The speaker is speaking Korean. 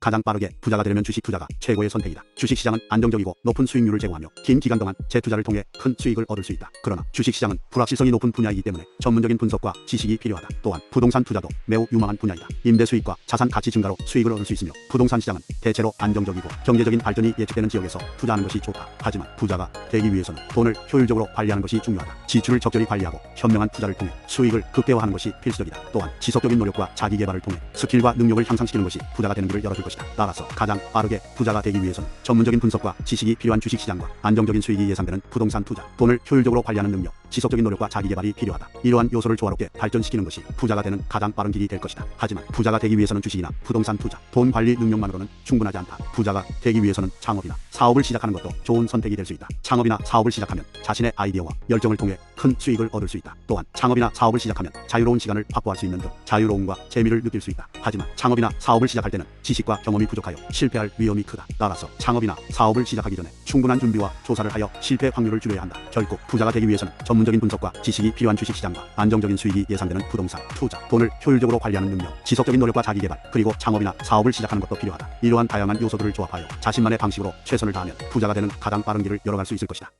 가장 빠르게 부자가 되려면 주식 투자가 최고의 선택이다. 주식 시장은 안정적이고 높은 수익률을 제공하며 긴 기간 동안 재투자를 통해 큰 수익을 얻을 수 있다. 그러나 주식 시장은 불확실성이 높은 분야이기 때문에 전문적인 분석과 지식이 필요하다. 또한 부동산 투자도 매우 유망한 분야이다. 임대 수익과 자산 가치 증가로 수익을 얻을 수 있으며 부동산 시장은 대체로 안정적이고 경제적인 발전이 예측되는 지역에서 투자하는 것이 좋다. 하지만 부자가 되기 위해서는 돈을 효율적으로 관리하는 것이 중요하다. 지출을 적절히 관리하고 현명한 투자를 통해 수익을 극대화하는 것이 필수적이다. 또한 지속적인 노력과 자기 개발을 통해 스킬과 능력을 향상시키는 것이 부자가 되는 길을 열어줄 것이다. 따라서 가장 빠르게 부자가 되기 위해서는 전문적인 분석과 지식이 필요한 주식 시장과 안정적인 수익이 예상되는 부동산 투자, 돈을 효율적으로 관리하는 능력, 지속적인 노력과 자기 개발이 필요하다. 이러한 요소를 조화롭게 발전시키는 것이 부자가 되는 가장 빠른 길이 될 것이다. 하지만 부자가 되기 위해서는 주식이나 부동산 투자, 돈 관리 능력만으로는 충분하지 않다. 부자가 되기 위해서는 창업이나 사업을 시작하는 것도 좋은 선택이 될 수 있다. 창업이나 사업을 시작하면 자신의 아이디어와 열정을 통해 큰 수익을 얻을 수 있다. 또한 창업이나 사업을 시작하면 자유로운 시간을 확보할 수 있는 등 자유로움과 재미를 느낄 수 있다. 하지만 창업이나 사업을 시작할 때는 지식과 경험이 부족하여 실패할 위험이 크다. 따라서 창업이나 사업을 시작하기 전에 충분한 준비와 조사를 하여 실패 확률을 줄여야 한다. 결국 부자가 되기 위해서는 전문적인 분석과 지식이 필요한 주식 시장과 안정적인 수익이 예상되는 부동산 투자, 돈을 효율적으로 관리하는 능력, 지속적인 노력과 자기 개발, 그리고 창업이나 사업을 시작하는 것도 필요하다. 이러한 다양한 요소들을 조합하여 자신만의 방식으로 최선을 다하면 부자가 되는 가장 빠른 길을 열어갈 수 있을 것이다.